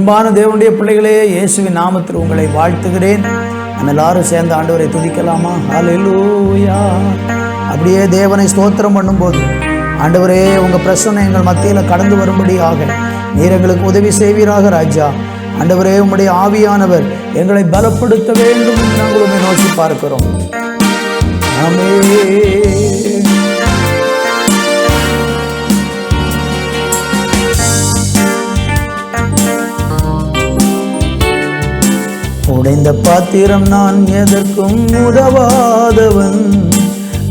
அன்பான தேவனுடைய பிள்ளைகளே இயேசுவின் நாமத்தில் உங்களை வாழ்த்துகிறேன். நம்ம எல்லாரும் சேர்ந்த ஆண்டவரை துதிக்கலாமா? ஹalleluya. அப்படியே தேவனை ஸ்தோத்திரம் பண்ணும்போது ஆண்டவரே உங்கள் பிரச்சனை எங்கள் மத்தியில் கடந்து வரும்படியாக நீர் எங்களுக்கு உதவி செய்வீராக ராஜா. ஆண்டவரே உம்முடைய ஆவியானவர் எங்களை பலப்படுத்த வேண்டும் என்று நாங்கள் உம்மை நோக்கி பார்க்கிறோம். ஆமென். உடைந்த பாத்திரம் நான் எதற்கும் உதவாதவன்.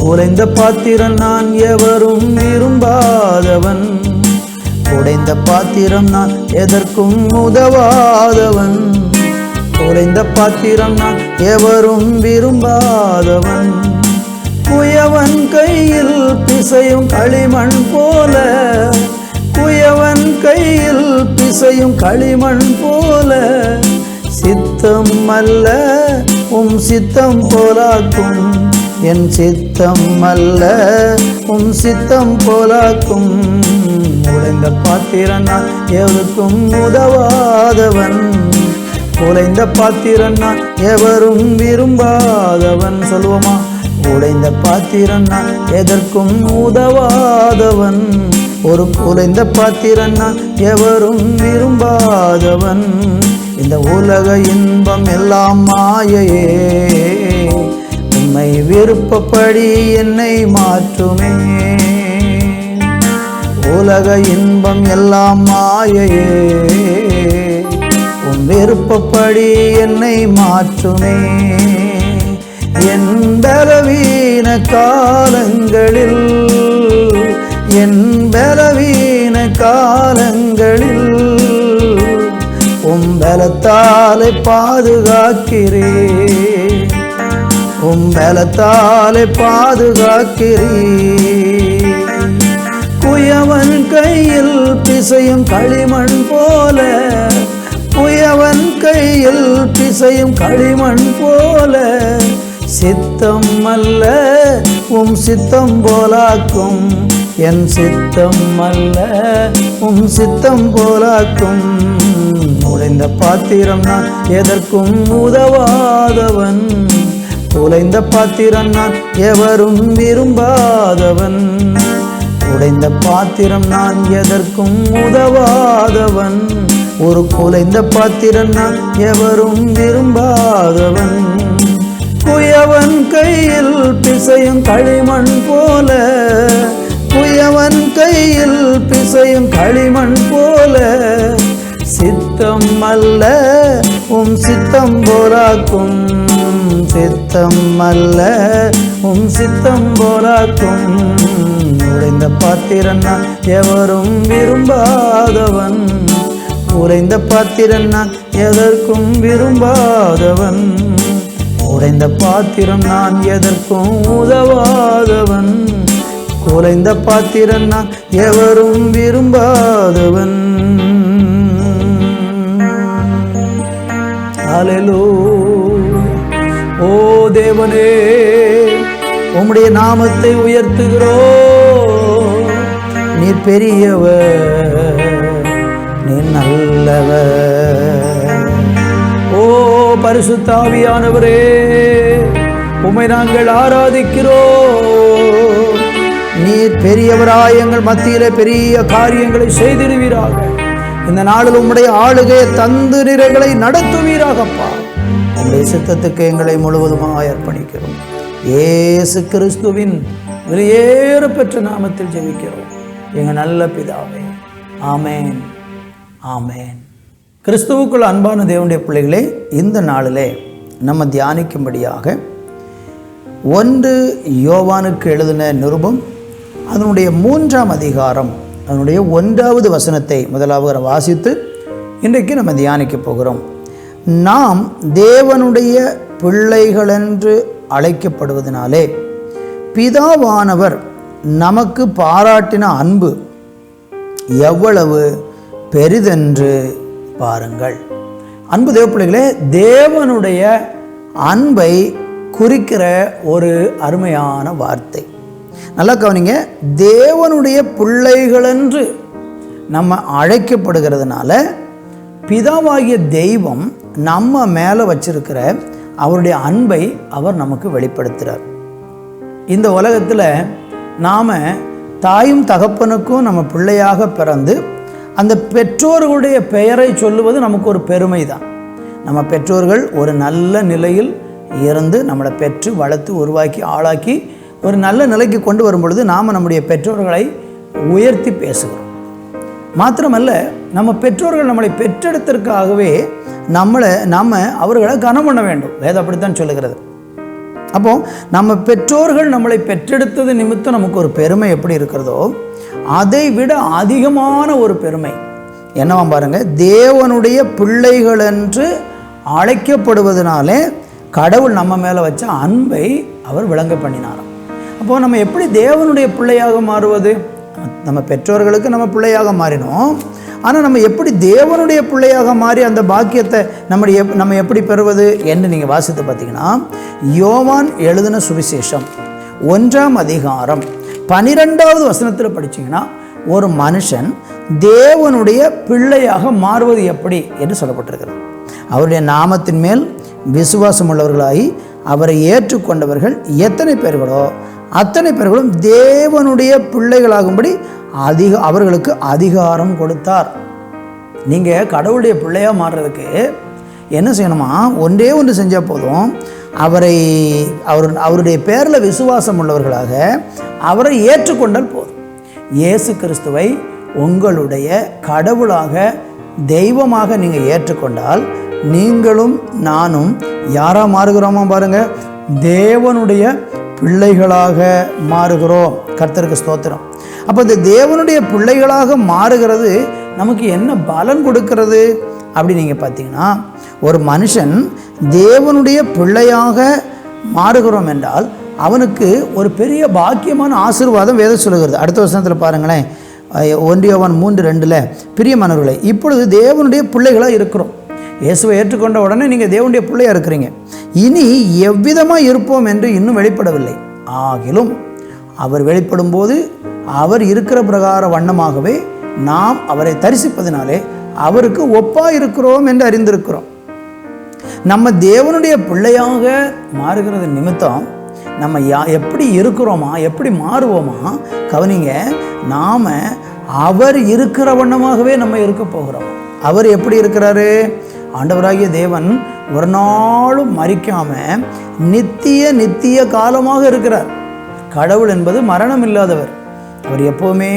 உடைந்த பாத்திரம் நான் எவரும் விரும்பாதவன். உடைந்த பாத்திரம் நான் எதற்கும் உதவாதவன். உடைந்த பாத்திரம் நான் எவரும் விரும்பாதவன். குயவன் கையில் பிசையும் களிமண் போல. குயவன் கையில் பிசையும் களிமண் போல. சித்தம் அல்ல உம் சித்தம் போலாக்கும். என் சித்தம் அல்ல உம் சித்தம் போலாக்கும். உடைந்த பாத்திரன் நான் எவருக்கும் உதவாதவன். உடைந்த பாத்திரன் நான் எவரும் விரும்பாதவன். சொல்லுவோமா? உடைந்த பாத்திரன் நான் எதற்கும் உதவாதவன். ஒரு குலைந்த பாத்திரன்னா எவரும் விரும்பாதவன். இந்த உலக இன்பம் எல்லாம் மாயையே. உண்மை விருப்பப்படி என்னை மாற்றுமே. உலக இன்பம் எல்லாம் மாயையே. உன் விருப்பப்படி என்னை மாற்றுமே. என் பலவீன காலங்களில் என் பலவீன கால பலத்தாலே பாதுகாக்கிறே. உம்பலத்தாலே பாதுகாக்கிறே. குயவன் கையில் பிசையும் களிமண் போல குயவன் கையில் பிசையும் களிமண் போல சித்தம் அல்ல உம் சித்தம் போலாக்கும். என் சித்தம் அல்ல உம் சித்தம் போலாக்கும். உடைந்த பாத்திரம் நான் எதற்கும் உதவாதவன். உடைந்த பாத்திரம் நான் எவரும் விரும்பாதவன். உடைந்த பாத்திரம் நான் எதற்கும் உதவாதவன். ஒரு குலைந்த பாத்திரம் நான் எவரும் விரும்பாதவன். குயவன் கையில் பிசையும் களிமண் போல குயவன் கையில் பிசையும் களிமண் போல சித்தம் அல்ல உம் சித்தம் போராக்கும் சித்தம் அல்ல உம் சித்தம் போராக்கும் உடைந்த பாத்திரன்னா எவரும் விரும்பாதவன். உடைந்த பாத்திரன்னா எதற்கும் விரும்பாதவன். உடைந்த பாத்திரம் நான் எதற்கும் உதவாதவன். குறைந்த பாத்திரன்னா எவரும் விரும்பாதவன். ஹalleluya. ஓ தேவனே உம்முடைய நாமத்தை உயர்த்துகிறோ நீ பெரியவர் நீ நல்லவர். ஓ பரிசுத்தாவியானவரே உம்மை நாங்கள் ஆராதிக்கிறோ நீர் பெரியவராய் எங்கள் மத்தியிலே பெரிய காரியங்களை செய்திருவீராக இந்த நாளில் உம்முடைய ஆளுகையை தந்து நிறைகளை நடத்துவீராகப்பா. உம்முடைய சித்தத்துக்கு எங்களை முழுவதுமாக அர்ப்பணிக்கிறோம். ஏசு கிறிஸ்துவின் வெளியேற பெற்ற நாமத்தில் ஜெபிக்கிறோம். எங்கள் நல்ல பிதாவே ஆமேன் ஆமேன். கிறிஸ்துவுக்குள் அன்பான தேவனுடைய பிள்ளைகளே இந்த நாளிலே நம்ம தியானிக்கும்படியாக ஒன்று யோவானுக்கு எழுதின நிருபம் அதனுடைய மூன்றாம் அதிகாரம் அதனுடைய ஒன்றாவது வசனத்தை முதலாவது வாசித்து இன்றைக்கு நம்ம தியானிக்க போகிறோம். நாம் தேவனுடைய பிள்ளைகளென்று அழைக்கப்படுவதனாலே பிதாவானவர் நமக்கு பாராட்டின அன்பு எவ்வளவு பெரிதென்று பாருங்கள். அன்பு தேவ பிள்ளைகளே தேவனுடைய அன்பை குறிக்கிற ஒரு அருமையான வார்த்தை. நல்லா கவனிங்க. தேவனுடைய பிள்ளைகளென்று நம்ம அழைக்கப்படுகிறதுனால பிதாவாகிய தெய்வம் நம்ம மேலே வச்சிருக்கிற அவருடைய அன்பை அவர் நமக்கு வெளிப்படுத்துகிறார் இந்த உலகத்தில் நாம் தாயும் தகப்பனுக்கும் நம்ம பிள்ளையாக பிறந்து அந்த பெற்றோர்களுடைய பெயரை சொல்லுவது நமக்கு ஒரு பெருமை தான் நம்ம பெற்றோர்கள் ஒரு நல்ல நிலையில் இருந்து நம்மளை பெற்று வளர்த்து உருவாக்கி ஆளாக்கி ஒரு நல்ல நிலைக்கு கொண்டு வரும் பொழுது நாம் நம்முடைய பெற்றோர்களை உயர்த்தி பேசுகிறோம். மாத்திரமல்ல நம்ம பெற்றோர்கள் நம்மளை பெற்றெடுத்ததற்காகவே நம்மளை நாம் அவர்களை கனம் பண்ண வேண்டும். வேதம் அப்படித்தான் சொல்லுகிறது. அப்போ நம்ம பெற்றோர்கள் நம்மளை பெற்றெடுத்தது நிமித்தம் நமக்கு ஒரு பெருமை எப்படி இருக்கிறதோ அதை விட அதிகமான ஒரு பெருமை என்னவா பாருங்கள் தேவனுடைய பிள்ளைகள் என்று அழைக்கப்படுவதனாலே கடவுள் நம்ம மேலே வச்ச அன்பை அவர் விளங்க பண்ணினாராம். அப்போது நம்ம எப்படி தேவனுடைய பிள்ளையாக மாறுவது? நம்ம பெற்றோர்களுக்கு நம்ம பிள்ளையாக மாறினோம். ஆனால் நம்ம எப்படி தேவனுடைய பிள்ளையாக மாறி அந்த பாக்கியத்தை நம்முடைய நம்ம எப்படி பெறுவது என்று நீங்கள் வாசித்து பார்த்தீங்கன்னா யோவான் எழுதின சுவிசேஷம் ஒன்றாம் அதிகாரம் பனிரெண்டாவது வசனத்தில் படிச்சீங்கன்னா ஒரு மனுஷன் தேவனுடைய பிள்ளையாக மாறுவது எப்படி என்று சொல்லப்பட்டிருக்கிறது. அவருடைய நாமத்தின் மேல் விசுவாசம் உள்ளவர்களாகி அவரை ஏற்றுக்கொண்டவர்கள் எத்தனை பேர்களோ அத்தனை பேர்களும் தேவனுடைய பிள்ளைகளாகும்படி அதிக அவர்களுக்கு அதிகாரம் கொடுத்தார். நீங்கள் கடவுளுடைய பிள்ளையாக மாறுறதுக்கு என்ன செய்யணுமா? ஒன்றே ஒன்று செஞ்சால் போதும். அவரை அவர் அவருடைய பேரில் விசுவாசம் உள்ளவர்களாக அவரை ஏற்றுக்கொண்டால் போதும். இயேசு கிறிஸ்துவை உங்களுடைய கடவுளாக தெய்வமாக நீங்கள் ஏற்றுக்கொண்டால் நீங்களும் நானும் யாராக மாறுகிறோமா பாருங்கள் தேவனுடைய பிள்ளைகளாக மாறுகிறோம். கர்த்தருக்கு ஸ்தோத்திரம். அப்போ இந்த தேவனுடைய பிள்ளைகளாக மாறுகிறது நமக்கு என்ன பலன் கொடுக்கிறது அப்படி நீங்கள் பார்த்தீங்கன்னா ஒரு மனுஷன் தேவனுடைய பிள்ளையாக மாறுகிறோம் என்றால் அவனுக்கு ஒரு பெரிய பாக்கியமான ஆசீர்வாதம் வேதம் சொல்லுகிறது. அடுத்த வருஷத்தில் பாருங்களேன். ஒன்றியவன் மூன்று ரெண்டில் பிரியமானவர்களே இப்பொழுது தேவனுடைய பிள்ளைகளாக இருக்கிறோம். இயேசுவை ஏற்றுக்கொண்ட உடனே நீங்கள் தேவனுடைய பிள்ளையாக இருக்கிறீங்க. இனி எவ்விதமாக இருப்போம் என்று இன்னும் வெளிப்படவில்லை. ஆகிலும் அவர் வெளிப்படும் போது அவர் இருக்கிற பிரகார வண்ணமாகவே நாம் அவரை தரிசிப்பதினாலே அவருக்கு ஒப்பா இருக்கிறோம் என்று அறிந்திருக்கிறோம். நம்ம தேவனுடைய பிள்ளையாக மாறுகிறது நிமித்தம் நம்ம யா எப்படி இருக்கிறோமா எப்படி மாறுவோமா கவனிங்க நாம் அவர் இருக்கிற வண்ணமாகவே நம்ம இருக்க போகிறோம். அவர் எப்படி இருக்கிறாரு? ஆண்டவராகிய தேவன் ஒரு நாளும் மறிக்காமல் நித்திய நித்திய காலமாக இருக்கிறார். கடவுள் என்பது மரணம் இல்லாதவர். அவர் எப்போவுமே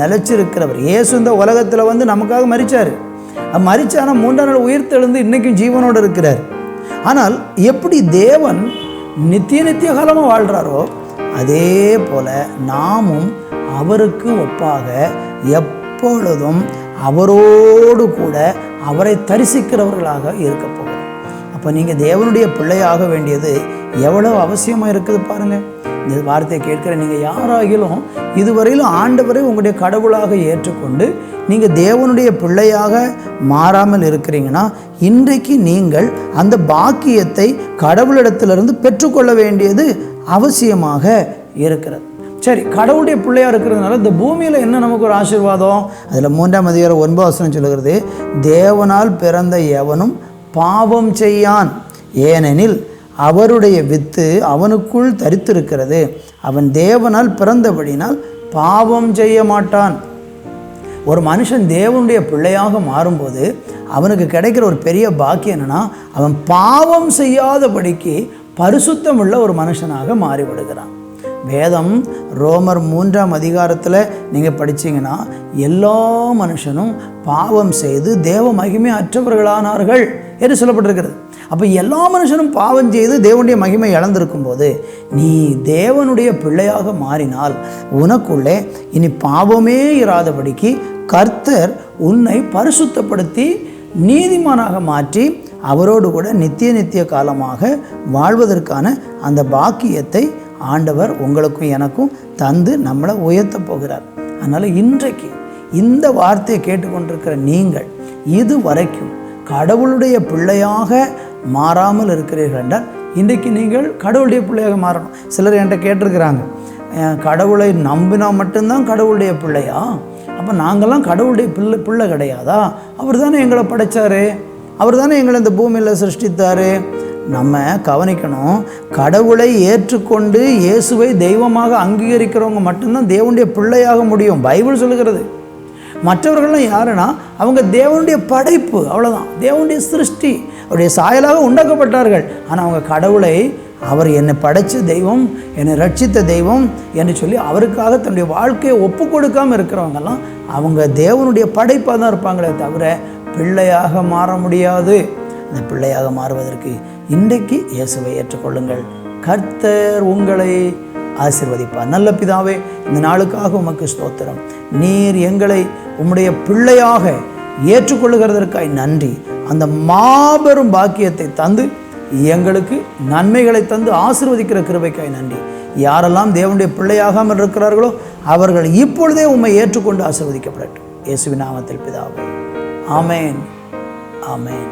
நிலைச்சிருக்கிறவர். இயேசு இந்த உலகத்தில் வந்து நமக்காக மறிச்சார் மறிச்சான மூன்றாம் நாள் உயிர்த்தெழுந்து இன்றைக்கும் ஜீவனோடு இருக்கிறார். ஆனால் எப்படி தேவன் நித்திய நித்திய காலமாக வாழ்கிறாரோ அதே போல நாமும் அவருக்கு ஒப்பாக எப்பொழுதும் அவரோடு கூட அவரை தரிசிக்கிறவர்களாக இருக்க போகிறோம். அப்போ நீங்கள் தேவனுடைய பிள்ளையாக வேண்டியது எவ்வளோ அவசியமாக இருக்குது பாருங்கள் இந்த வார்த்தையை கேட்குற நீங்கள் யாராகிலும் இதுவரையிலும் ஆண்டவரை உங்களுடைய கடவுளாக ஏற்றுக்கொண்டு நீங்கள் தேவனுடைய பிள்ளையாக மாறாமல் இருக்கிறீங்கன்னா இன்றைக்கு நீங்கள் அந்த பாக்கியத்தை கடவுளிடத்திலிருந்து பெற்றுக்கொள்ள வேண்டியது அவசியமாக இருக்கிறது. சரி கடவுளுடைய பிள்ளையாக இருக்கிறதுனால இந்த பூமியில் என்ன நமக்கு ஒரு ஆசீர்வாதம்? அதில் மூன்றாம் அதிகாரம் ஒன்பது வசனம் சொல்லுகிறது தேவனால் பிறந்த எவனும் பாவம் செய்யான். ஏனெனில் அவருடைய வித்து அவனுக்குள் தரித்திருக்கிறது. அவன் தேவனால் பிறந்தபடினால் பாவம் செய்ய மாட்டான். ஒரு மனுஷன் தேவனுடைய பிள்ளையாக மாறும்போது அவனுக்கு கிடைக்கிற ஒரு பெரிய பாக்கியம் என்னென்னா அவன் பாவம் செய்யாதபடிக்கு பரிசுத்தமுள்ள ஒரு மனுஷனாக மாறிவிடுகிறான். வேதம் ரோமர் மூன்றாம் அதிகாரத்தில் நீங்கள் படிச்சீங்கன்னா எல்லா மனுஷனும் பாவம் செய்து தேவ மகிமை அற்றவர்களானார்கள் என்று சொல்லப்பட்டிருக்கிறது. அப்போ எல்லா மனுஷனும் பாவம் செய்து தேவனுடைய மகிமை இழந்திருக்கும் போது நீ தேவனுடைய பிள்ளையாக மாறினால் உனக்குள்ளே இனி பாவமே இராதபடிக்கு கர்த்தர் உன்னை பரிசுத்தப்படுத்தி நீதிமானாக மாற்றி அவரோடு கூட நித்திய நித்திய காலமாக வாழ்வதற்கான அந்த பாக்கியத்தை ஆண்டவர் உங்களுக்கும் எனக்கும் தந்து நம்மளை உயர்த்த போகிறார். அதனால் இன்றைக்கு இந்த வார்த்தையை கேட்டுக்கொண்டிருக்கிற நீங்கள் இது வரைக்கும் கடவுளுடைய பிள்ளையாக மாறாமல் இருக்கிறீர்கள் என்றால் இன்றைக்கு நீங்கள் கடவுளுடைய பிள்ளையாக மாறணும். சிலர் என்கிட்ட கேட்டிருக்கிறாங்க கடவுளை நம்பினா மட்டும்தான் கடவுளுடைய பிள்ளையா? அப்போ நாங்கள்லாம் கடவுளுடைய பிள்ளை பிள்ளை கிடையாதா? அவர் தானே எங்களை படைத்தார் அவர் தானே எங்களை இந்த பூமியில் சிருஷ்டித்தார். நம்ம கவனிக்கணும் கடவுளை ஏற்றுக்கொண்டு இயேசுவை தெய்வமாக அங்கீகரிக்கிறவங்க மட்டும்தான் தேவனுடைய பிள்ளையாக முடியும். பைபிள் சொல்லுகிறது. மற்றவர்கள்லாம் யாருன்னா அவங்க தேவனுடைய படைப்பு அவ்வளோதான் தேவனுடைய சிருஷ்டி அவருடைய சாயலாக உண்டாக்கப்பட்டார்கள். ஆனால் அவங்க கடவுளை அவர் என்னை படைச்ச தெய்வம் என்னை ரட்சித்த தெய்வம் என்று சொல்லி அவருக்காக தன்னுடைய வாழ்க்கையை ஒப்பு கொடுக்காமல் இருக்கிறவங்கெல்லாம் அவங்க தேவனுடைய படைப்பாக தான் இருப்பாங்களே தவிர பிள்ளையாக மாற முடியாது. அந்த பிள்ளையாக மாறுவதற்கு இன்றைக்கு இயேசுவை ஏற்றுக்கொள்ளுங்கள். கர்த்தர் உங்களை ஆசிர்வதிப்பார். நல்ல பிதாவே இந்த நாளுக்காக உமக்கு ஸ்தோத்திரம். நீர் எங்களை உம்முடைய பிள்ளையாக ஏற்றுக்கொள்ளுகிறதற்காய் நன்றி. அந்த மாபெரும் பாக்கியத்தை தந்து எங்களுக்கு நன்மைகளை தந்து ஆசிர்வதிக்கிற கிருபைக்காய் நன்றி. யாரெல்லாம் தேவனுடைய பிள்ளையாகாமல் இருக்கிறார்களோ அவர்கள் இப்பொழுதே உம்மை ஏற்றுக்கொண்டு ஆசிர்வதிக்கப்படட்டும். இயேசுவின் நாமத்தில் பிதாவே. ஆமேன். ஆமேன்.